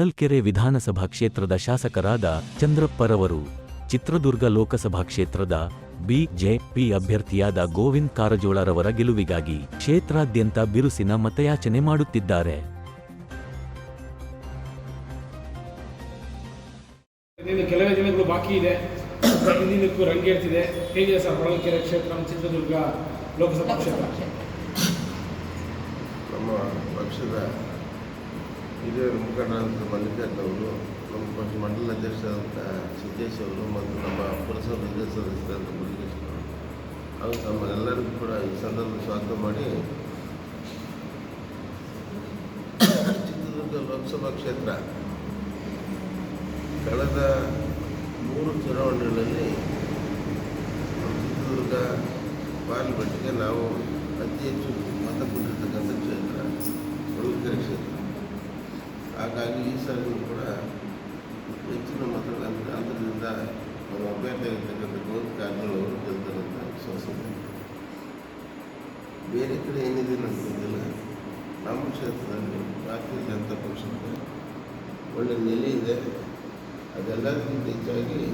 ಹೊಳಲ್ಕೆರೆ ವಿಧಾನಸಭಾ ಕ್ಷೇತ್ರದ ಶಾಸಕರಾದ ಚಂದ್ರಪ್ಪರವರು ಚಿತ್ರದುರ್ಗ ಲೋಕಸಭಾ ಕ್ಷೇತ್ರದ ಬಿಜೆಪಿ ಅಭ್ಯರ್ಥಿಯಾದ ಗೋವಿಂದ್ ಕಾರಜೋಳರವರ ಗೆಲುವಿಗಾಗಿ ಕ್ಷೇತ್ರಾದ್ಯಂತ ಬಿರುಸಿನ ಮತಯಾಚನೆ ಮಾಡುತ್ತಿದ್ದಾರೆ. ಕೆಲವೇ ದಿನಗಳು ಬಾಕಿ ಇದೆ. ಪ್ರತಿದಿನಕ್ಕೂ ರಂಗೇರ್ತಿದೆ ಹೇಗಿದೆ ಸರ್ ಹೊಳಲ್ಕೆರೆ ಕ್ಷೇತ್ರ ಚಿತ್ರದುರ್ಗ ಲೋಕಸಭಾ ಕ್ಷೇತ್ರ. ನಮ್ಮ ಪಕ್ಷದ ಹಿರಿಯ ಮುಖಂಡರಾದಂಥ ಮಲ್ಲಿಕಾರ್ಜುನವರು ನಮ್ಮ ಪಕ್ಷ ಮಂಡಲ ಅಧ್ಯಕ್ಷರಾದಂಥ ಸಿದ್ದೇಶ್ ಅವರು ಮತ್ತು ನಮ್ಮ ಪುರಸಭೆ ಹಿರಿಯ ಸದಸ್ಯರಾದಂಥ ಮುರುಗೇಶ್ ಅವರು. ತಮ್ಮ ಎಲ್ಲರಿಗೂ ಕೂಡ ಈ ಸಂದರ್ಭ ಸ್ವಾಗತ ಮಾಡಿ, ಚಿತ್ರದುರ್ಗ ಲೋಕಸಭಾ ಕ್ಷೇತ್ರ. ಕಳೆದ ಮೂರು ಚುನಾವಣೆಗಳಲ್ಲಿ ಚಿತ್ರದುರ್ಗ ಪಾರ್ಲಿಮೆಂಟ್ಗೆ ನಾವು ಅತಿ ಹೆಚ್ಚು ಮತ ಕೊಟ್ಟಿರ್ತಕ್ಕಂಥ ಕ್ಷೇತ್ರ ಹೊಳಲ್ಕೆರೆ ಕ್ಷೇತ್ರ. ಹಾಗಾಗಿ ಈ ಸಲ ಕೂಡ ಹೆಚ್ಚಿನ ಮತಗಳ ಅಂತರ- ಅಂತರದಿಂದ ನಮ್ಮ ಅಭ್ಯರ್ಥಿಯಾಗಿರ್ತಕ್ಕಂಥ ಗೋವಿಂದ ಕಾರಜೋಳ ಅವರು ಗೆಲ್ತಾರಂತ ವಿಶ್ವಾಸ ಇದೆ. ಬೇರೆ ಕಡೆ ಏನಿದೆ ನನಗೆ ಗೊತ್ತಿಲ್ಲ. ನಮ್ಮ ಕ್ಷೇತ್ರದಲ್ಲಿ ಭಾರತೀಯ ಜನತಾ ಪಕ್ಷದ ಒಳ್ಳೆ ನೆಲೆ ಇದೆ. ಅದೆಲ್ಲದಕ್ಕಿಂತ ಹೆಚ್ಚಾಗಿ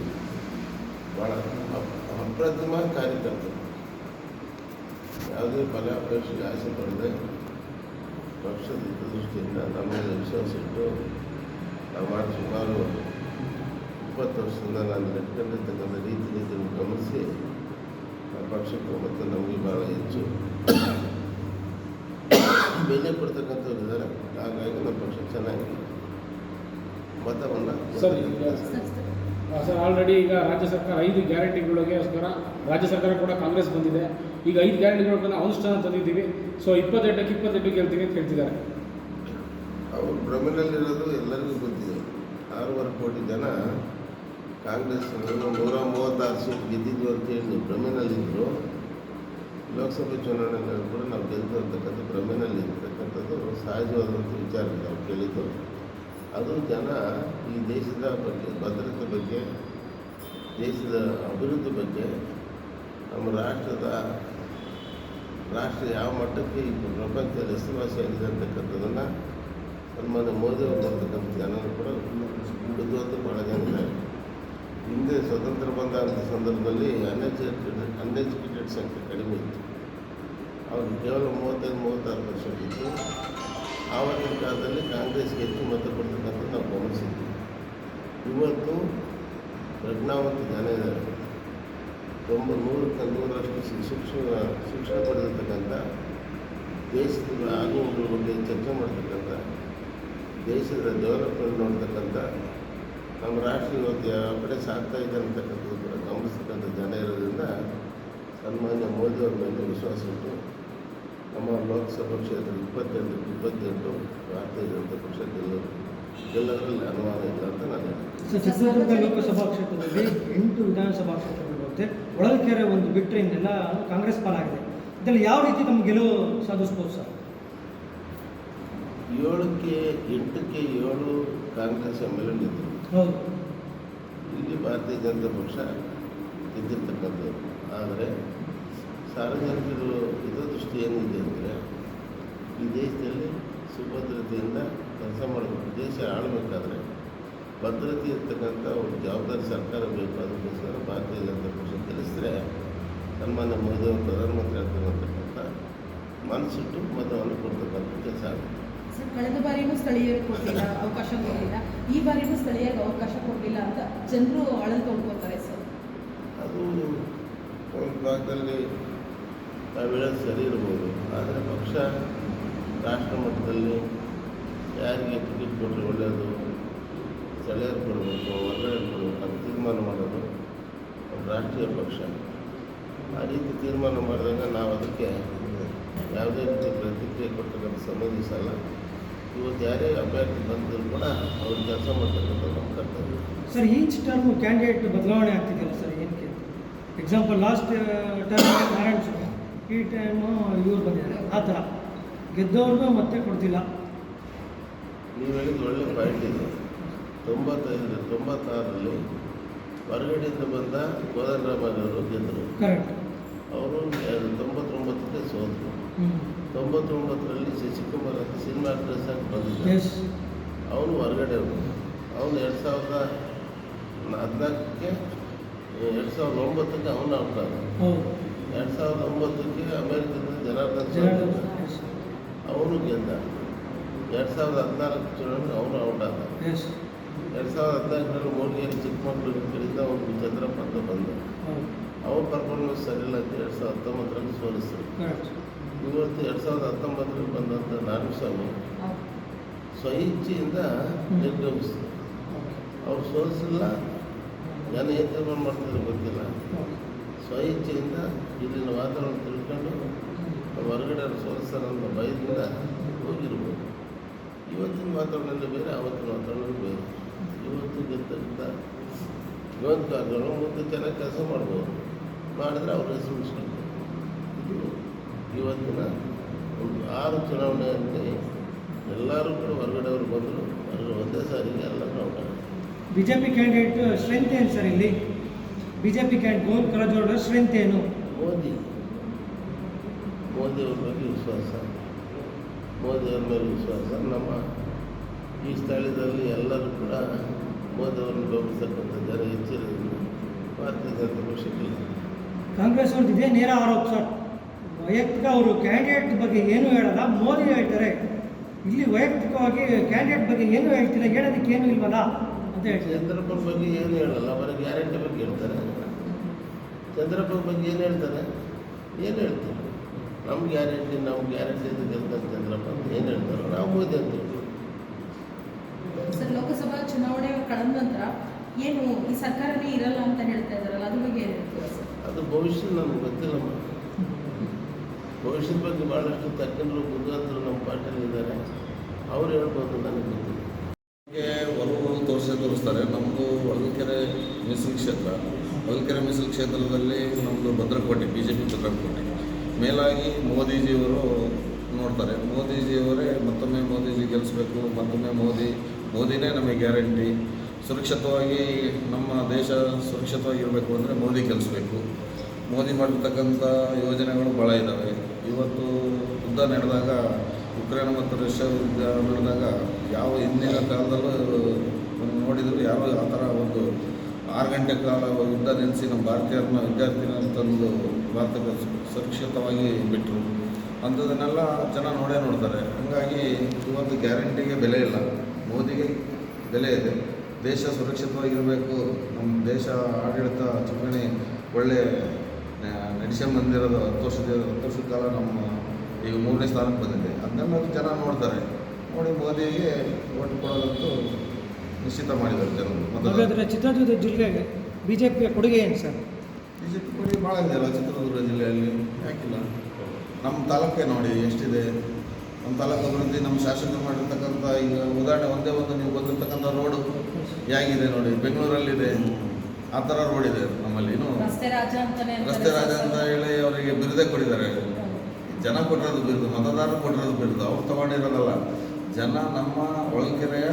ಭಾಳ ಅಪ್- ಅಪ್ರತಿಮ ಕಾರ್ಯಕರ್ತರು. ಯಾವುದೇ ಫಲಾಪೇಕ್ಷೆಗೆ ಆಸೆ ಪಡದೆ ಪಕ್ಷದ ಹಿತದೃಷ್ಟಿಯಿಂದ ನಮ್ಮ ಮೇಲೆ ವಿಶ್ವಾಸ ಇಟ್ಟು ನಾವು ಮಾಡಿ ಸುಮಾರು ಇಪ್ಪತ್ತು ವರ್ಷದಿಂದ ನಾನು ನಡ್ಕೊಂಡಿರ್ತಕ್ಕಂಥ ರೀತಿ ನೀತಿಯನ್ನು ಗಮನಿಸಿ ಆ ಪಕ್ಷಕ್ಕೆ ಮತ್ತು ನಮಗೆ ಭಾಳ ಹೆಚ್ಚು ಬೆಲೆ ಕೊಡ್ತಕ್ಕಂಥವ್ರು ಇದ್ದಾರೆ ಹಾಗಾಗಿ ನಮ್ಮ ಪಕ್ಷ ಚೆನ್ನಾಗಿ ಮತವನ್ನು ಸರ್ ಈಗ ಸರ್ ಆಲ್ರೆಡಿ ಈಗ ರಾಜ್ಯ ಸರ್ಕಾರ ಐದು ಗ್ಯಾರಂಟಿಗಳಿಗೋಸ್ಕರ ರಾಜ್ಯ ಸರ್ಕಾರ ಕೂಡ ಕಾಂಗ್ರೆಸ್ ಬಂದಿದೆ. ಈಗ ಐದು ಗ್ಯಾರಂಟಿಗಳನ್ನ ಅನುಷ್ಠಾನ ತಂದಿದ್ದೀವಿ. ಸೊ ಇಪ್ಪತ್ತೆಂಟಕ್ಕೆ ಇಪ್ಪತ್ತೆಂಟು ಗೆಲ್ತೀವಿ ಅಂತ ಹೇಳ್ತಿದ್ದಾರೆ. ಅವರು ಭ್ರಮೆನಲ್ಲಿರೋದು ಎಲ್ಲರಿಗೂ ಗೊತ್ತಿದೆ. ಆರೂವರೆ ಕೋಟಿ ಜನ ಕಾಂಗ್ರೆಸ್ ನೂರ ಮೂವತ್ತಾರು ಸೀಟ್ ಗೆದ್ದಿದ್ವು ಅಂತೇಳಿ ಭ್ರಮೆನಲ್ಲಿದ್ದರು ಲೋಕಸಭೆ ಚುನಾವಣೆಗಳಲ್ಲಿ ಕೂಡ ನಾವು ಗೆದ್ದು ಅಂತಕ್ಕಂಥ ಇರ್ತಕ್ಕಂಥದ್ದು ಸಹಜವಾದಂಥ ವಿಚಾರ ನಾವು ಕೇಳಿದ್ದು. ಅದು ಜನ ಈ ದೇಶದ ಬಗ್ಗೆ, ಭದ್ರತೆ ಬಗ್ಗೆ, ದೇಶದ ಅಭಿವೃದ್ಧಿ ಬಗ್ಗೆ ನಮ್ಮ ರಾಷ್ಟ್ರದ ರಾಷ್ಟ್ರ ಯಾವ ಮಟ್ಟಕ್ಕೆ ಈ ಪ್ರಪಂಚದಲ್ಲಿ ಹೆಸರುವಾಸಿಯಾಗಿದೆ ಅಂತಕ್ಕಂಥದ್ದನ್ನು ಸನ್ಮಾನ್ಯ ಮೋದಿ ಅವರು ಬರ್ತಕ್ಕಂಥ ಜನರು ಕೂಡ ಬುದ್ಧಿವಂತ ಭಾಳ ಜನ ಇದ್ದಾರೆ. ಹಿಂದೆ ಸ್ವತಂತ್ರ ಬಂದಂಥ ಸಂದರ್ಭದಲ್ಲಿ ಅನ್ಎಜುಕೇಟೆಡ್ ಅನ್ಎಜುಕೇಟೆಡ್ ಸಂಖ್ಯೆ ಕಡಿಮೆ ಇತ್ತು. ಅವ್ರಿಗೆ ಕೇವಲ ಮೂವತ್ತೈದು, ಮೂವತ್ತಾರು ಪರ್ಸೆಂಟ್ ಇತ್ತು ಆವತ್ತಿನ ಕಾಲದಲ್ಲಿ ಕಾಂಗ್ರೆಸ್ಗೆ ಹೆಚ್ಚು ಮತ ಕೊಡ್ತಕ್ಕಂಥದ್ದು ನಾವು ಗಮನಿಸಿದ್ವಿ. ಇವತ್ತು ಪ್ರಜ್ಞಾವಂತ ಜನ ಇದ್ದಾರೆ. ತೊಂಬ ನೂರಕ್ಕೆ ನೂರಷ್ಟು ಶಿಕ್ಷಣ ಶಿಕ್ಷಣ ಪಡೆದಿರ್ತಕ್ಕಂಥ ದೇಶದ ಆಗುವುದರ ಬಗ್ಗೆ ಚರ್ಚೆ ಮಾಡ್ತಕ್ಕಂಥ, ದೇಶದ ಡೆವಲಪ್ಮೆಂಟ್ ನೋಡ್ತಕ್ಕಂಥ, ನಮ್ಮ ರಾಷ್ಟ್ರ ಇವತ್ತು ಯಾವ ಕಡೆ ಸಾಗ್ತಾ ಇದೆ ಅಂತಕ್ಕಂಥದ್ದು ಕೂಡ ಗಮನಿಸ್ತಕ್ಕಂಥ ಜನ ಇರೋದ್ರಿಂದ ಸನ್ಮಾನ್ಯ ಮೋದಿ ಅವ್ರ ಮೇಲೆ ವಿಶ್ವಾಸ ಉಂಟು ನಮ್ಮ ಲೋಕಸಭಾ ಕ್ಷೇತ್ರ ಇಪ್ಪತ್ತೆಂಟು ಇಪ್ಪತ್ತೆಂಟು ಭಾರತೀಯ ಜನತಾ ಪಕ್ಷ ಗೆಲ್ಲೋದು ಗೆಲ್ಲೋದ್ರಲ್ಲಿ ಅನುಮಾನ ಇಲ್ಲ ಅಂತ ನಾನು ಹೇಳ್ತೀನಿ. ಲೋಕಸಭಾ ಕ್ಷೇತ್ರದಲ್ಲಿ ಎಂಟು ವಿಧಾನಸಭಾ ಕ್ಷೇತ್ರಗಳು ಬರುತ್ತೆ. ಒಳಲ್ಕೆರೆ ಒಂದು ಬಿಟ್ಟರೆ ಇನ್ನೆಲ್ಲ ಕಾಂಗ್ರೆಸ್ ಪಾಲಾಗಿದೆ ಇದರಲ್ಲಿ ಯಾವ ರೀತಿ ನಮ್ಮ ಗೆಲುವು ಸಾಧಿಸ್ಬೋದು ಸರ್? ಏಳಕ್ಕೆ ಎಂಟಕ್ಕೆ ಏಳು ಕಾಂಗ್ರೆಸ್ ಎಂ ಎಲ್ ಎ ಹೌದು. ಇಲ್ಲಿ ಭಾರತೀಯ ಜನತಾ ಪಕ್ಷ ಗೆದ್ದಿರ್ತಕ್ಕಂಥದ್ದು. ಆದರೆ ಸಾರ್ವಜನಿಕರು ಹಿತದೃಷ್ಟಿ ಏನಿದೆ ಅಂದರೆ ಈ ದೇಶದಲ್ಲಿ ಸುಭದ್ರತೆಯಿಂದ ಕೆಲಸ ಮಾಡಬೇಕು. ದೇಶ ಆಳಬೇಕಾದ್ರೆ ಭದ್ರತೆ ಇರ್ತಕ್ಕಂಥ ಒಂದು ಜವಾಬ್ದಾರಿ ಸರ್ಕಾರ ಬೇಕು ಅದಕ್ಕೋಸ್ಕರ ಭಾರತೀಯ ಜನತಾ ಪಕ್ಷ ಗೆಲ್ಲಿಸಿದ್ರೆ ಸನ್ಮಾನ್ಯ ಮೋದಿ ಅವರು ಪ್ರಧಾನಮಂತ್ರಿ ಆಗ್ತಕ್ಕಂಥ ಅಂತಕ್ಕಂಥ ಮನಸ್ಸಿಟ್ಟು ಮತವನ್ನು ಕೊಡ್ತಕ್ಕಂಥ ಕೆಲಸ ಆಗುತ್ತೆ. ಸರ್ ಕಳೆದ ಬಾರಿನೂ ಸ್ಥಳೀಯರು ಕೊಡಲಿಲ್ಲ ಅವಕಾಶ ಕೊಡಲಿಲ್ಲ ಈ ಬಾರಿನೂ ಸ್ಥಳೀಯರಿಗೆ ಅವಕಾಶ ಕೊಡಲಿಲ್ಲ ಅಂತ ಜನರು ಅಳಲು ತೊಡ್ಕೋತಾರೆ ಸರ್. ಅದು ಒಂದು ಭಾಗದಲ್ಲಿ ನಾವು ಹೇಳೋದು ಸರಿ ಇರ್ಬೋದು ಆದರೆ ಪಕ್ಷ ರಾಷ್ಟ್ರ ಮಟ್ಟದಲ್ಲಿ ಯಾರಿಗೆ ಟಿಕೆಟ್ ಕೊಟ್ಟರೆ ಒಳ್ಳೆಯದು ಸ್ಥಳೀಯರು ಕೊಡಬೇಕು ಹೊರಗಡೆ ಕೊಡಬೇಕು ಅಂತ ತೀರ್ಮಾನ ಮಾಡೋದು ಒಂದು ರಾಷ್ಟ್ರೀಯ ಪಕ್ಷ. ಆ ರೀತಿ ತೀರ್ಮಾನ ಮಾಡಿದಾಗ ನಾವು ಅದಕ್ಕೆ ಯಾವುದೇ ರೀತಿ ಪ್ರತಿಕ್ರಿಯೆ ಕೊಡ್ತಕ್ಕಂಥ ಸಂಬಂಧಿಸಲ್ಲ ಇವತ್ತು ಯಾರೇ ಅಭ್ಯರ್ಥಿ ಬಂದರೂ ಕೂಡ ಅವ್ರು ಕೆಲಸ ಮಾಡ್ತಕ್ಕಂಥ ನಮ್ಮ ಕರ್ತವ್ಯ. ಸರ್ ಈಚ್ ಟರ್ಮ್ ಕ್ಯಾಂಡಿಡೇಟ್ ಬದಲಾವಣೆ ಆಗ್ತಿದೆಯಲ್ಲ ಸರ್ ಏನಕ್ಕೆ? Example last term Narayana Swamy. ಈ ಟೈಮು ಇವ್ರು ಬಂದಿದ್ದಾರೆ. ಆ ಥರ. ಗೆದ್ದವ್ರನ್ನೂ ಮತ್ತೆ ಕೊಡ್ತಿಲ್ಲ. ನೀವು ಹೇಳಿದ ಒಳ್ಳೆ ಪಾಯಿಂಟ್ ಇದೆ. ತೊಂಬತ್ತೈದು ತೊಂಬತ್ತಾರರಲ್ಲಿ ಹೊರಗಡೆಯಿಂದ ಬಂದ ಕೋದಂಡರಾಮಯ್ಯವರು ಗೆದ್ದರು. ಅವರು ಎರಡು ತೊಂಬತ್ತೊಂಬತ್ತಕ್ಕೆ ಸೋತರು. ತೊಂಬತ್ತೊಂಬತ್ತರಲ್ಲಿ ಶಶಿಕುಮಾರ್ ಅಂತ ಸಿನಿಮಾ ಆಕ್ಟ್ರೆಸ್ ಆಗಿ ಬಂದಿದ್ದ. ಅವನು ಹೊರಗಡೆ ಅವನು ಎರಡು ಸಾವಿರದ ಹದಿನಾಲ್ಕಕ್ಕೆ ಎರಡು ಸಾವಿರದ ಒಂಬತ್ತಕ್ಕೆ ಅವನು ಔಟ್ ಎರಡು ಸಾವಿರದ ಒಂಬತ್ತಕ್ಕೆ ಅಮೇರಿಕದ ಜನಾರ್ದನ್ ಅವನು ಗೆದ್ದ. ಎರಡು ಸಾವಿರದ ಹದಿನಾಲ್ಕು ಚುನಾವಣೆ ಅವನು ಔಟ್ ಆದ. ಎರಡು ಸಾವಿರದ ಹದಿನಾಲ್ಕರಲ್ಲಿ ಮೋದಿಯಲ್ಲಿ ಚಿಕ್ಕಮಗಳೂರು ಕಡೆಯಿಂದ ಒಂದು ಚಂದ್ರಪ್ಪ ಅಂತ ಬಂದ. ಅವ್ರ ಪರ್ಫಾರ್ಮೆನ್ಸ್ ಸರಿಯಿಲ್ಲ ಅಂತ ಎರಡು ಸಾವಿರದ ಹತ್ತೊಂಬತ್ತರಲ್ಲಿ ಸೋಲಿಸಿದ್ರು ಇವತ್ತು ಎರಡು ಸಾವಿರದ ಹತ್ತೊಂಬತ್ತರಲ್ಲಿ ಬಂದಂಥ ನಾರಾಯಣಸ್ವಾಮಿ. ಸ್ವಇಚ್ಛೆಯಿಂದ ನಿರ್ಗಮಿಸಿದ್ರು ಅವ್ರು ಸೋಲಿಸಿಲ್ಲ. ಜನ ಏನು ತೀರ್ಮಾನ ಮಾಡ್ತಿದ್ರು ಗೊತ್ತಿಲ್ಲ. ಸ್ವಇಚ್ಛೆಯಿಂದ ಇಲ್ಲಿನ ವಾತಾವರಣ ತಿಳ್ಕೊಂಡು ಹೊರಗಡೆ ಅವ್ರು ಅಂತ ಭಯದಿಂದ ಹೋಗಿರ್ಬೋದು. ಇವತ್ತಿನ ವಾತಾವರಣದಲ್ಲಿ ಬೇರೆ ಆವತ್ತಿನ ವಾತಾವರಣ ಬೇರೆ. ಇವತ್ತು ಗೆದ್ದ ಇವತ್ತು ಕಾರಣ ಮುಂದೆ ಚೆನ್ನಾಗಿ ಕೆಲಸ ಮಾಡ್ಬೋದು. ಮಾಡಿದ್ರೆ ಅವ್ರ ಹೆಸರು ಇದು ಇವತ್ತಿನ ಒಂದು ಆರು ಚುನಾವಣೆಯಲ್ಲಿ ಎಲ್ಲರೂ ಕೂಡ ಹೊರಗಡೆ ಅವರು ಬಂದರು ಒಂದೇ ಸಾರಿಗೆ ಎಲ್ಲರೂ ಜೆ ಪಿ ಕ್ಯಾಂಡಿಡೇಟ್ ಸ್ಟ್ರೆಂತ್ ಏನು ಸರ್ ಇಲ್ಲಿ? B J P candidate Govind Karajol strength ಏನು? ಮೋದಿ. ಮೋದಿಯವ್ರ ಬಗ್ಗೆ ವಿಶ್ವಾಸ. ಮೋದಿಯವ್ರ ಮೇಲೆ ವಿಶ್ವಾಸ. ನಮ್ಮ ಈ ಸ್ಥಳದಲ್ಲಿ ಎಲ್ಲರೂ ಕೂಡ ಮೋದಿಯವ್ರನ್ನ ಗೌರವಿಸ್ತಕ್ಕಂಥ ಜನ ಹೆಚ್ಚಿರೋದ್ರಿಂದ ಭಾರತೀಯ ಜನತಾ ಪಕ್ಷಕ್ಕೆ ಕಾಂಗ್ರೆಸ್ ಅವ್ರದ್ದು ಇದೇ ನೇರ ಆರೋಪ ಸರ್. ವೈಯಕ್ತಿಕ ಅವರು ಕ್ಯಾಂಡಿಡೇಟ್ ಬಗ್ಗೆ ಏನೂ ಹೇಳಲ್ಲ ಮೋದಿ ಹೇಳ್ತಾರೆ. ಇಲ್ಲಿ ವೈಯಕ್ತಿಕವಾಗಿ ಕ್ಯಾಂಡಿಡೇಟ್ ಬಗ್ಗೆ ಏನು ಹೇಳ್ತೀರಾ ಹೇಳೋದಕ್ಕೆ ಏನು ಇಲ್ವಲ್ಲ ಅಂತ ಹೇಳ್ತಾರೆ. ಚಂದ್ರಪ್ಪನ ಬಗ್ಗೆ ಏನು ಹೇಳಲ್ಲ ಅವರ ಗ್ಯಾರಂಟಿ ಬಗ್ಗೆ ಹೇಳ್ತಾರೆ. ಚಂದ್ರಪ್ಪ ಬಗ್ಗೆ ಏನು ಹೇಳ್ತಾರೆ? ಏನು ಹೇಳ್ತಾರೆ? ನಮ್ಮ ಗ್ಯಾರಂಟಿ ನಮ್ಮ ಗ್ಯಾರಂಟಿ ಅಂತ ಗೆಲ್ತಾರೆ ಚಂದ್ರಪ್ಪ ಅಂತ ಏನು ಹೇಳ್ತಾರೆ ನಾವು ಮೋದಿ ಅಂತ ಸರ್ ಲೋಕಸಭಾ ಚುನಾವಣೆ ಕಳೆದ ನಂತರ ಏನು ಈ ಸರ್ಕಾರವೇ ಇರಲ್ಲ ಅಂತ ಹೇಳ್ತಾ ಇದಾರಲ್ಲ ಅದ್ರ ಬಗ್ಗೆ ಏನು ಹೇಳ್ತೀರಾ ಸರ್? ಅದು ಭವಿಷ್ಯ ನಮ್ಗೆ ಗೊತ್ತಿಲ್ಲ ಭವಿಷ್ಯದ ಬಗ್ಗೆ ಭಾಳಷ್ಟು ತಜ್ಞರು ಬುದ್ಧಿವಂತರು ನಮ್ಮ ಪಾರ್ಟಿಯಲ್ಲಿ ಇದ್ದಾರೆ. ಅವ್ರು ಹೇಳ್ಬೋದು ನನಗೆ ಗೊತ್ತಿಲ್ಲ. ನಮಗೆ ಒಲವು ತೋರಿಸೇ ತೋರಿಸ್ತಾರೆ. ನಮ್ಮದು ಹೊಳಲ್ಕೆರೆ ಮೀಸಲು ಕ್ಷೇತ್ರ. ಹೊಳಲ್ಕೆರೆ ಮೀಸಲು ಕ್ಷೇತ್ರದಲ್ಲಿ ನಮ್ಮದು ಭದ್ರಕೋಟೆ ಬಿ ಜೆ ಪಿ ಭದ್ರಕೋಟೆ. ಮೇಲಾಗಿ ಮೋದಿಜಿಯವರು ನೋಡ್ತಾರೆ. ಮೋದಿಜಿಯವರೇ ಮತ್ತೊಮ್ಮೆ ಮೋದಿಜಿ ಗೆಲ್ಲಿಸ್ಬೇಕು ಮತ್ತೊಮ್ಮೆ ಮೋದಿ ಮೋದಿನೇ ನಮಗೆ ಗ್ಯಾರಂಟಿ. ಸುರಕ್ಷಿತವಾಗಿ ನಮ್ಮ ದೇಶ ಸುರಕ್ಷಿತವಾಗಿರಬೇಕು ಅಂದರೆ ಮೋದಿ ಕೆಲಸಬೇಕು. ಮೋದಿ ಮಾಡಿರ್ತಕ್ಕಂಥ ಯೋಜನೆಗಳು ಭಾಳ ಇದ್ದಾವೆ ಇವತ್ತು ಯುದ್ಧ ನಡೆದಾಗ ಉಕ್ರೇನ್ ಮತ್ತು ರಷ್ಯಾ ಯುದ್ಧ ನಡೆದಾಗ ಯಾವ ಹಿಂದಿನ ಕಾಲದಲ್ಲೂ ನೋಡಿದರೂ ಯಾರು ಆ ಥರ ಒಂದು ಆರು ಗಂಟೆ ಕಾಲ ಯುದ್ಧ ನಿಲ್ಲಿಸಿ ನಮ್ಮ ಭಾರತೀಯರನ್ನ ವಿದ್ಯಾರ್ಥಿನ ತಂದು ಭಾರತಕ್ಕೆ ಸುರಕ್ಷಿತವಾಗಿ ಬಿಟ್ಟರು ಅಂಥದನ್ನೆಲ್ಲ ಜನ ನೋಡೇ ನೋಡ್ತಾರೆ. ಹಾಗಾಗಿ ಇವತ್ತು ಗ್ಯಾರಂಟಿಗೆ ಬೆಲೆ ಇಲ್ಲ. ಮೋದಿಗೆ ಬೆಲೆ ಇದೆ. ದೇಶ ಸುರಕ್ಷಿತವಾಗಿರಬೇಕು. ನಮ್ಮ ದೇಶ ಆಡಳಿತ ಚುನಾವಣೆ ಒಳ್ಳೆ ಮಂದಿರದ ಹತ್ತು ವರ್ಷದ ಹತ್ತು ವರ್ಷದ ಕಾಲ ನಮ್ಮ ಈಗ ಮೂರನೇ ಸ್ಥಾನಕ್ಕೆ ಬಂದಿದೆ. ಅದನ್ನು ಜನ ನೋಡ್ತಾರೆ. ನೋಡಿ ಮೋದಿಗೆ ಓಟ್ ಕೊಡೋದಂತೂ ನಿಶ್ಚಿತ ಮಾಡಿದ್ದಾರೆ ಜನರು. ಚಿತ್ರದುರ್ಗ ಜಿಲ್ಲೆಗೆ ಬಿ ಜೆ ಪಿಯ ಕೊಡುಗೆ ಏನು ಸರ್? ಬಿ ಜೆ ಪಿ ಕೊಡುಗೆ ಭಾಳ ಇದೆಯಲ್ಲ ಚಿತ್ರದುರ್ಗ ಜಿಲ್ಲೆಯಲ್ಲಿ? ಯಾಕಿಲ್ಲ? ನಮ್ಮ ತಾಲೂಕೇ ನೋಡಿ ಎಷ್ಟಿದೆ. ನಮ್ಮ ತಾಲೂಕು ಅಭಿವೃದ್ಧಿ ನಮ್ಮ ಶಾಸಕ ಮಾಡಿರ್ತಕ್ಕಂಥ ಈಗ ಉದಾಹರಣೆ ಒಂದೇ ಒಂದು ನೀವು ಗೊತ್ತಿರ್ತಕ್ಕಂಥ ರೋಡು ಹೇಗಿದೆ ನೋಡಿ ಬೆಂಗಳೂರಲ್ಲಿದೆ. ಆ ಥರ ರೋಡ್ ಇದೆ ನಮ್ಮಲ್ಲಿ ಏನು? ರಸ್ತೆ ರಾಜ ಅಂತ ಹೇಳಿ ಅವರಿಗೆ ಬಿರುದೆ ಕೊಟ್ಟಿದ್ದಾರೆ. ಜನ ಕೊಟ್ಟಿರೋದು ಬಿರುದು ಮತದಾರರು ಕೊಟ್ಟಿರೋದು ಬಿರುದು ಅವ್ರು ತಗೊಂಡಿರೋದಲ್ಲ. ಜನ ನಮ್ಮ ಹೊಳಲ್ಕೆರೆಯ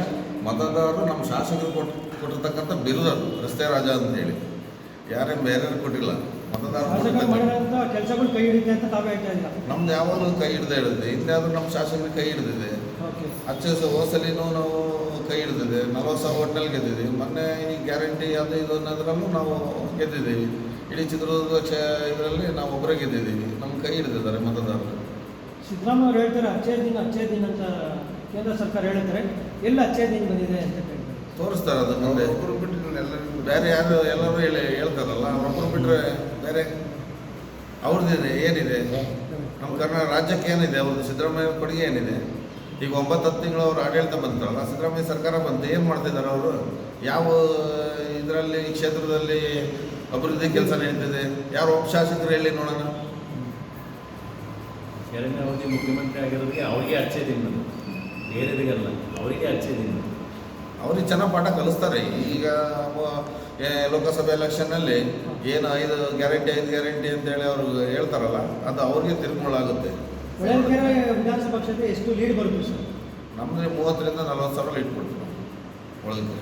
ಮತದಾರರು ನಮ್ಮ ಶಾಸಕರು ಕೊಟ್ಟು ಕೊಟ್ಟಿರ್ತಕ್ಕಂಥ ಬಿರುದು ರಸ್ತೆ ರಾಜ ಅಂತ ಹೇಳಿ. ಯಾರೇ ಬೇರೆಯವ್ರು ಕೊಟ್ಟಿಲ್ಲ. ಕೆಲಸಗಳು ಕೈ ಹಿಡಿತೆ ಅಂತ ತಾವೇ ಹೇಳ್ತಾ ಇಲ್ಲ ನಮ್ದು ಯಾವಾಗಲೂ ಕೈ ಹಿಡ್ದೇ ಹಿಡಿದಿದೆ ಇಲ್ಲಾದ್ರೂ ನಮ್ಮ ಶಾಸಕರು ಕೈ ಹಿಡಿದಿದೆ. ಓಕೆ. ಹಚ್ಚ ಹೋಸಲಿನೂ ನಾವು ಕೈ ಹಿಡಿದಿದೆ. ನಲವತ್ತು ಸಾವಿರ ಹೋಟೆಲ್ ಗೆದ್ದಿದ್ದೀವಿ. ಮೊನ್ನೆ ಈ ಗ್ಯಾರಂಟಿ ಅದು ಇದು ಅನ್ನೋದ್ರಲ್ಲೂ ನಾವು ಗೆದ್ದಿದ್ದೀವಿ. ಇಡೀ ಚಿತ್ರದುರ್ಗ ಕ್ಷೇ ಇದರಲ್ಲಿ ನಾವು ಒಬ್ಬರೇ ಗೆದ್ದಿದ್ದೀವಿ. ನಮ್ಮ ಕೈ ಹಿಡಿದಿದ್ದಾರೆ ಮತದಾರರು. ಸಿದ್ದರಾಮಯ್ಯ ಅವರು ಹೇಳ್ತಾರೆ ಅಚ್ಚೇ ದಿನ ಅಚ್ಚೇ ದಿನ ಅಂತ ಕೇಂದ್ರ ಸರ್ಕಾರ ಹೇಳ್ತಾರೆ ಎಲ್ಲ ಅಚ್ಚೇ ದಿನ ಬಂದಿದೆ ಅಂತ ಹೇಳ್ತಾರೆ ತೋರಿಸ್ತಾರೆ ಅದು ಮುಂದೆ. ಒಬ್ಬರು ಬಿಟ್ಟು ಬೇರೆ ಯಾರು ಎಲ್ಲರೂ ಹೇಳಿ ಹೇಳ್ತಾರಲ್ಲ ರೊಕ್ಕ ಬಿಟ್ಟರೆ ಬೇರೆ ಅವ್ರದ್ದಿದೆ, ಏನಿದೆ? ನಮ್ಮ ಕರ್ನಾಟಕ ರಾಜ್ಯಕ್ಕೆ ಏನಿದೆ? ಅವ್ರದ್ದು ಸಿದ್ದರಾಮಯ್ಯ ಕೊಡುಗೆ ಏನಿದೆ? ಈಗ ಒಂಬತ್ತು ಹತ್ತು ತಿಂಗಳು ಅವರು ಆಡಳಿತ ಬಂತಾರಲ್ಲ ಸಿದ್ದರಾಮಯ್ಯ ಸರ್ಕಾರ ಬಂತು, ಏನು ಮಾಡ್ತಿದ್ದಾರೆ ಅವರು? ಯಾವ ಇದರಲ್ಲಿ ಕ್ಷೇತ್ರದಲ್ಲಿ ಅಭಿವೃದ್ಧಿ ಕೆಲಸ ನಡೀತಿದೆ? ಯಾರು ಉಪಶಾಸಕರು ಶಾಸಕರು ಹೇಳಿ ನೋಡೋಣ. ಎರಡನೇ ಅವಧಿ ಮುಖ್ಯಮಂತ್ರಿ ಆಗಿರೋದಕ್ಕೆ ಅವರಿಗೆ ಅಚ್ಚೇ ದಿನ ಬೇರೆದಿಗಲ್ಲ, ಅವರಿಗೆ ಅಚ್ಚೇ ದಿನ ಅವ್ರಿಗೆ ಚೆನ್ನಾಗಿ ಪಾಠ ಕಲಿಸ್ತಾರೆ. ಈಗ ಲೋಕಸಭೆ ಎಲೆಕ್ಷನ್ನಲ್ಲಿ ಏನು ಐದು ಗ್ಯಾರಂಟಿ ಐದು ಗ್ಯಾರಂಟಿ ಅಂತೇಳಿ ಅವರು ಹೇಳ್ತಾರಲ್ಲ ಅದು ಅವ್ರಿಗೆ ತಿರುಗುಳಾಗುತ್ತೆ ಹೊಳಲ್ಕೆರೆ ವಿಧಾನಸಭಾ ಕ್ಷೇತ್ರ ಎಷ್ಟು ಲೀಡ್ ಬರುತ್ತೆ ಸರ್? ನಮ್ಮದು ಮೂವತ್ತರಿಂದ ನಲ್ವತ್ತು ಸಾವಿರ ಇಟ್ಕೊಡ್ತೀವಿ ಕೊಡ್ತೀವಿ ಒಳಗೆ.